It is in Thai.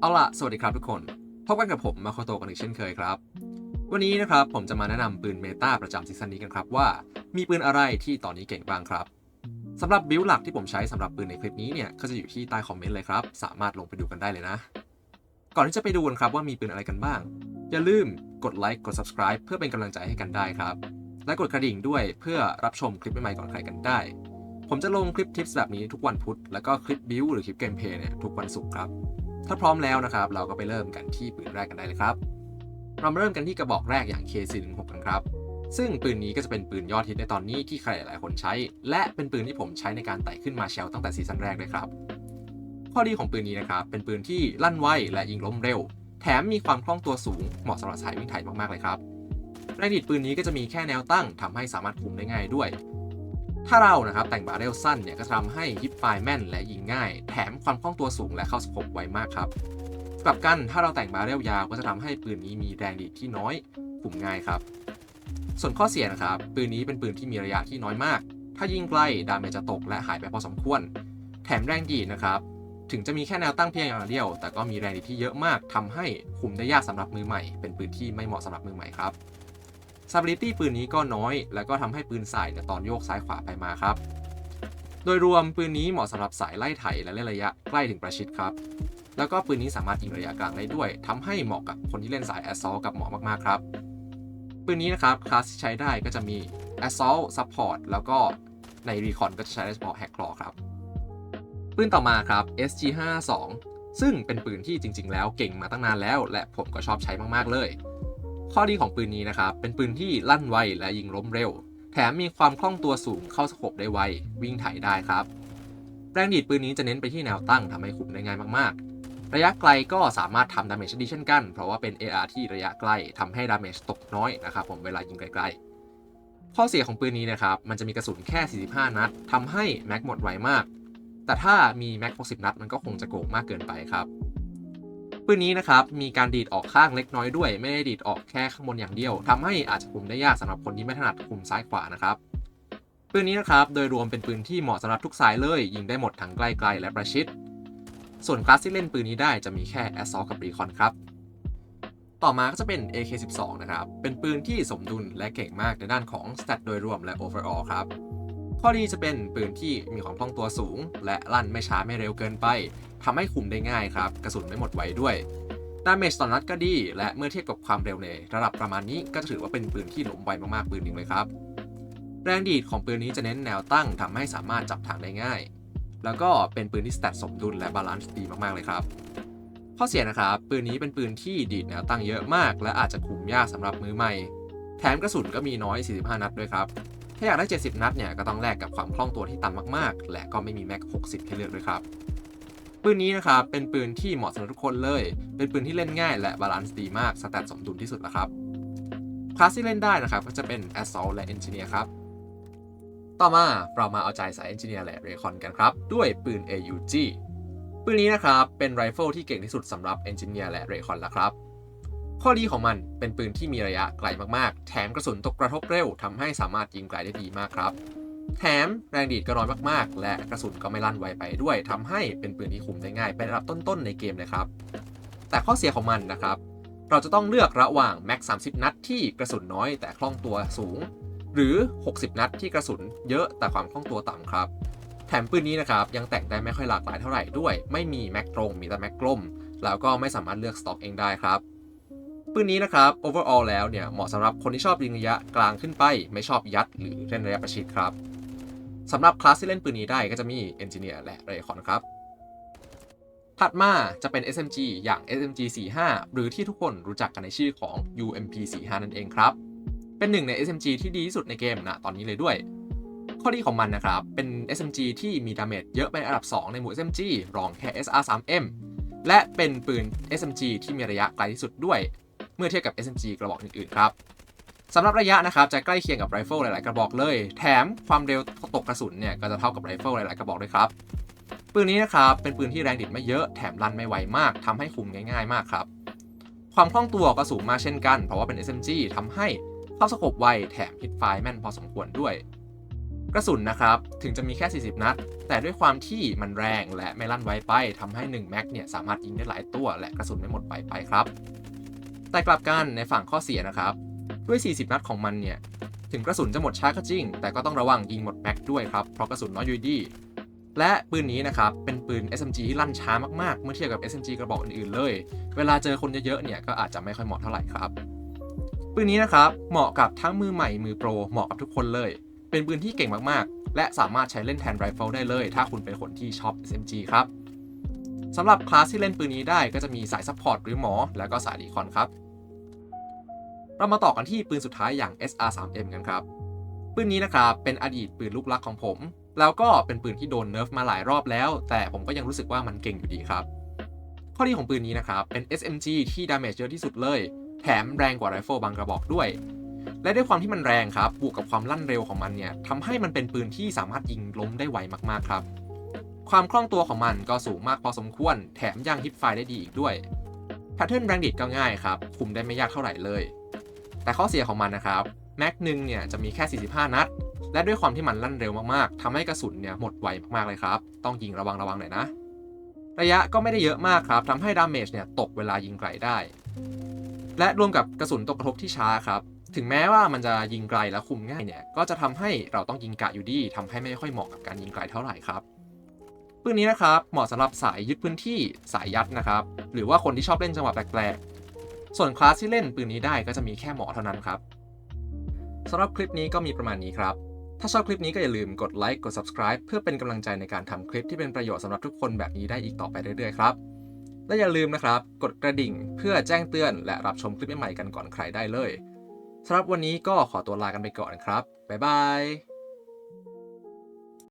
เอาล่ะ สวัสดีครับทุกคน พบกันกับผมมาโคโตกันอีกเช่นเคยครับ วันนี้นะครับผมจะมาแนะนำปืนเมตาประจำซีซั่นนี้กันครับว่า มีปืนอะไรที่ตอนนี้เก่งบ้างครับสำหรับบิลด์หลักที่ผมใช้สำหรับปืนในคลิปนี้เนี่ยก็จะอยู่ที่ใต้คอมเมนต์เลยครับ สามารถลงไปดูกันได้เลยนะ ก่อนที่จะไปดูกันครับว่ามีปืนอะไรกันบ้าง อย่าลืมกดไลค์กด subscribe เพื่อเป็นกำลังใจให้กันได้ครับ และกดกระดิ่งด้วยเพื่อรับชมคลิปใหม่ๆก่อนใครกันได้ ผมจะลงคลิปทิปส์แบบนี้ทุกวันพุธแล้วก็คลิปบิลหรือคลิปเกมเพย์เนี่ยทุกวันศุกร์ครับ ถ้าพร้อมแล้วนะครับ เราก็ไปเริ่มกันที่ปืนแรกกันได้เลยครับ เรามาเริ่มกันที่กระบอกแรกอย่าง K416 กันครับ ซึ่งปืนนี้ก็จะเป็นปืนยอดฮิตในตอนนี้ที่ใครหลายคนใช้ และเป็นปืนที่ผมใช้ในการไต่ขึ้นมาเชลตั้งแต่ซีซั่นแรกเลยครับ ข้อดีของปืนนี้นะครับ เป็นปืนที่ลั่นไวและยิงล้มเร็ว แถมมีความคล่องตัวสูง เหมาะสำหรับสายวิ่งไถ่มากๆเลยครับแรงดีดปืนนี้ก็จะมีแค่แนวตั้งทำให้สามารถคุมได้ง่ายด้วย ถ้าเรานะครับแต่งบาเรลสั้นเนี่ยก็จะทำให้ฮิปไฟแม่นและยิงง่าย แถมความคล่องตัวสูงและเข้าสโคปไวมากครับกลับกันถ้าเราแต่งบาเรลยาวก็จะทำให้ปืนนี้มีแรงดีดที่น้อยคุมง่ายครับ ส่วนข้อเสียนะครับปืนนี้เป็นปืนที่มีระยะที่น้อยมาก ถ้ายิงไกลดาเมจจะตกและหายไปพอสมควร แถมแรงดีดนะครับถึงจะมีแค่แนวตั้งเพียงอย่างเดียว แต่ก็มีแรงดีดที่เยอะมากทำให้คุมได้ยากสำหรับมือใหม่ เป็นปืนที่ไม่เหมาะสำหรับมือใหม่ครับ stability ปืนนี้ก็น้อย แล้วก็ทำให้ปืนสายเนี่ยตอนโยกซ้ายขวาไปมาครับ โดยรวมปืนนี้เหมาะสำหรับสายไล่ไถและเล่นระยะใกล้ถึงประชิดครับ แล้วก็ปืนนี้สามารถยิงระยะกลางได้ด้วยทำให้เหมาะกับคนที่เล่นสาย assault กับเหมาะมากๆครับ ปืนนี้นะครับคลาสที่ใช้ได้ก็จะมี assault support แล้วก็ใน recon ก็จะใช้ได้เฉพาะ hack claw ครับ ปืนต่อมาครับ SG52 ซึ่งเป็นปืนที่จริง ๆ แล้วเก่งมาตั้งนานแล้ว และผมก็ชอบใช้มากๆเลย ข้อดีของปืนนี้นะครับ เป็นปืนที่ลั่นไวและยิงล้มเร็ว แถมมีความคล่องตัวสูงเข้าสโคปได้ไว วิ่งไถได้ครับ แรงดีดปืนนี้จะเน้นไปที่แนวตั้งทำให้คุมได้ง่ายมากๆ ระยะไกลก็สามารถทำดาเมจได้เช่นกัน เพราะว่าเป็น AR ที่ระยะใกล้ทำให้ดาเมจตกน้อยนะครับผมเวลายิงไกลๆ ข้อเสียของปืนนี้นะครับ มันจะมีกระสุนแค่ 45 นัดทำให้แม็กหมดไวมาก แต่ถ้ามีแม็ก60 นัดมันก็คงจะโกงมากเกินไปครับ ปืนนี้นะครับมีการดีดออกข้างเล็กน้อยด้วย ไม่ได้ดีดออกแค่ข้างบนอย่างเดียวทำให้อาจจะคุมได้ยากสำหรับคนที่ไม่ถนัดคุมซ้ายขวานะครับปืนนี้นะครับโดยรวมเป็นปืนที่เหมาะสำหรับทุกสายเลย ยิงได้หมดทั้งใกล้ๆและประชิด ส่วนคลาสที่เล่นปืนนี้ได้จะมีแค่ Assault กับ Recon ครับต่อมาก็จะเป็น AK12 นะครับ เป็นปืนที่สมดุลและเก่งมากในด้านของ stat โดยรวมและ overall ครับ ข้อดีจะเป็นปืนที่มีความคล่องตัวสูง และลั่นไม่ช้าไม่เร็วเกินไปทำให้คุมได้ง่ายครับ กระสุนไม่หมดไวด้วยดาเมจต่อนัดก็ดี และเมื่อเทียบกับความเร็วในระดับประมาณนี้ก็ถือว่าเป็นปืนที่หลมไวมากๆปืนหนึ่งเลยครับ แรงดีดของปืนนี้จะเน้นแนวตั้งทำให้สามารถจับทางได้ง่าย แล้วก็เป็นปืนที่สแตทสมดุลและบาลานซ์ดีมากๆเลยครับข้อเสียนะครับปืนนี้เป็นปืนที่ดีดแนวตั้งเยอะมาก และอาจจะคุมยากสำหรับมือใหม่ แถมกระสุนก็มีน้อย 45 นัดด้วยครับ ถ้าอยากได้ 70 นัดเนี่ยก็ต้องแลกกับความคล่องตัวที่ต่ำมากๆ และก็ไม่มีแม็ก 60 ให้เลือกด้วยครับ ปืนนี้นะครับเป็นปืนที่เหมาะสำหรับทุกคนเลย เป็นปืนที่เล่นง่ายและบาลานซ์ดีมาก สแตทสมดุลที่สุดแล้วครับ คลาสที่เล่นได้นะครับก็จะเป็น Assault และ Engineer ครับ ต่อมาเรามาเอาใจสาย Engineer และ Recon กันครับ ด้วยปืน AUG ปืนนี้นะครับเป็นไรเฟิลที่เก่งที่สุดสำหรับ Engineer และ Recon แล้วครับ ข้อดีของมันเป็นปืนที่มีระยะไกลมากๆ แถมกระสุนตกกระทบเร็วทำให้สามารถยิงไกลได้ดีมากครับ แถมแรงดีดก็น้อยมากๆ และกระสุนก็ไม่ลั่นไวไปด้วยทำให้เป็นปืนที่คุมได้ง่ายเป็นระดับต้นๆในเกมเลยครับ แต่ข้อเสียของมันนะครับ เราจะต้องเลือกระหว่างแม็ก30 นัดที่กระสุนน้อยแต่คล่องตัวสูง หรือ 60 นัดที่กระสุนเยอะแต่ความคล่องตัวต่ำครับแถมปืนนี้นะครับยังแต่งได้ไม่ค่อยหลากหลายเท่าไหร่ด้วย ไม่มีแม็กตรงมีแต่แม็กกลม แล้วก็ไม่สามารถเลือกสต็อกเองได้ครับ ปืนนี้นะครับ overall แล้วเนี่ยเหมาะสำหรับคนที่ชอบยิงระยะกลางขึ้นไป ไม่ชอบยัดหรือเล่นระยะประชิดครับสำหรับคลาสที่เล่นปืนนี้ได้ก็จะมี Engineer และ Recon ครับ ถัดมาจะเป็น SMG อย่าง SMG 45 หรือที่ทุกคนรู้จักกันในชื่อของ UMP 45นั่นเองครับ เป็นหนึ่งใน SMG ที่ดีที่สุดในเกมนะตอนนี้เลยด้วย ข้อดีของมันนะครับ เป็น SMG ที่มีดาเมจเยอะเป็นอันดับ 2 ในหมู่ SMG รองแค่ SR3M และเป็นปืน SMG ที่มีระยะไกลที่สุดด้วย เมื่อเทียบกับ SMG กระบอกอื่นๆครับสำหรับระยะนะครับจะใกล้เคียงกับไรเฟิลหลายๆกระบอกเลย แถมความเร็วตกกระสุนเนี่ยก็จะเท่ากับไรเฟิลหลายๆกระบอกด้วยครับปืนนี้นะครับเป็นปืนที่แรงดิดไม่เยอะแถมรันไม่ไวมากทำให้คุมง่าย ๆ มากครับ ความคล่องตัวก็สูงมากเช่นกัน เพราะว่าเป็น SMG ทำให้เข้าสโคปไวแถมฮิตไฟแม่นพอสมควรด้วย กระสุนนะครับถึงจะมีแค่ 40 นัด แต่ด้วยความที่มันแรงและไม่ลั่นไวไปทำให้1แม็กเนี่ยสามารถยิงได้หลายตัว และกระสุนไม่หมดไวไปครับ แต่กลับกันในฝั่งข้อเสียนะครับ ด้วย 40 นัดของมันเนี่ย ถึงกระสุนจะหมดช้าก็จริง แต่ก็ต้องระวังยิงหมดแม็กด้วยครับ เพราะกระสุนน้อยอยู่ดี และปืนนี้นะครับ เป็นปืน SMG ที่ลั่นช้ามากๆ เมื่อเทียบกับ SMG กระบอกอื่นๆเลย เวลาเจอคนเยอะๆ เนี่ย ก็อาจจะไม่ค่อยเหมาะเท่าไหร่ครับ ปืนนี้นะครับ เหมาะกับทั้งมือใหม่ มือโปร เหมาะกับทุกคนเลย เป็นปืนที่เก่งมากๆ และสามารถใช้เล่นแทนไรเฟิลได้เลย ถ้าคุณเป็นคนที่ชอบ SMG ครับสำหรับคลาสที่เล่นปืนนี้ได้ก็จะมีสายซัพพอร์ตหรือหมอ แล้วก็สายดีคอนครับ เรามาต่อกันที่ปืนสุดท้ายอย่าง SR3M กันครับ ปืนนี้นะครับเป็นอดีตปืนลูกรักของผม แล้วก็เป็นปืนที่โดนเนิร์ฟมาหลายรอบแล้ว แต่ผมก็ยังรู้สึกว่ามันเก่งอยู่ดีครับ ข้อดีของปืนนี้นะครับเป็น SMG ที่ดาเมจเยอะที่สุดเลย แถมแรงกว่าไรเฟิลบางกระบอกด้วย และด้วยความที่มันแรงครับ บวกกับความลั่นเร็วของมันเนี่ยทำให้มันเป็นปืนที่สามารถยิงล้มได้ไวมากๆครับ ความคล่องตัวของมันก็สูงมากพอสมควร แถมยังฮิตไฟได้ดีอีกด้วยแพทเทิร์นแรงดิดก็ง่ายครับคุมได้ไม่ยากเท่าไหร่เลย แต่ข้อเสียของมันนะครับแม็กหนึ่งเนี่ยจะมีแค่ 45 นัด และด้วยความที่มันลั่นเร็วมากๆทำให้กระสุนเนี่ยหมดไวมากๆเลยครับ ต้องยิงระวังระวังหน่อยนะ ระยะก็ไม่ได้เยอะมากครับทำให้ดาเมจเนี่ยตกเวลายิงไกลได้ และรวมกับกระสุนตกกระทบที่ช้าครับ ถึงแม้ว่ามันจะยิงไกลและคุมง่ายเนี่ย ก็จะทำให้เราต้องยิงกะอยู่ดีทำให้ไม่ค่อยเหมาะกับการยิงไกลเท่าไหร่ครับปืนนี้นะครับเหมาะสำหรับสายยึดพื้นที่สายยัดนะครับ หรือว่าคนที่ชอบเล่นจังหวะแปลกๆ ส่วนคลาสที่เล่นปืนนี้ได้ก็จะมีแค่หมอเท่านั้นครับสำหรับคลิปนี้ก็มีประมาณนี้ครับ ถ้าชอบคลิปนี้ก็อย่าลืมกดไลค์กด subscribe เพื่อเป็นกำลังใจในการทำคลิปที่เป็นประโยชน์สำหรับทุกคนแบบนี้ได้อีกต่อไปเรื่อยๆครับ และอย่าลืมนะครับ กดกระดิ่งเพื่อแจ้งเตือน และรับชมคลิปใหม่ๆกันก่อนใครได้เลยสำหรับวันนี้ก็ขอตัวลากันไปก่อนครับบ๊ายบาย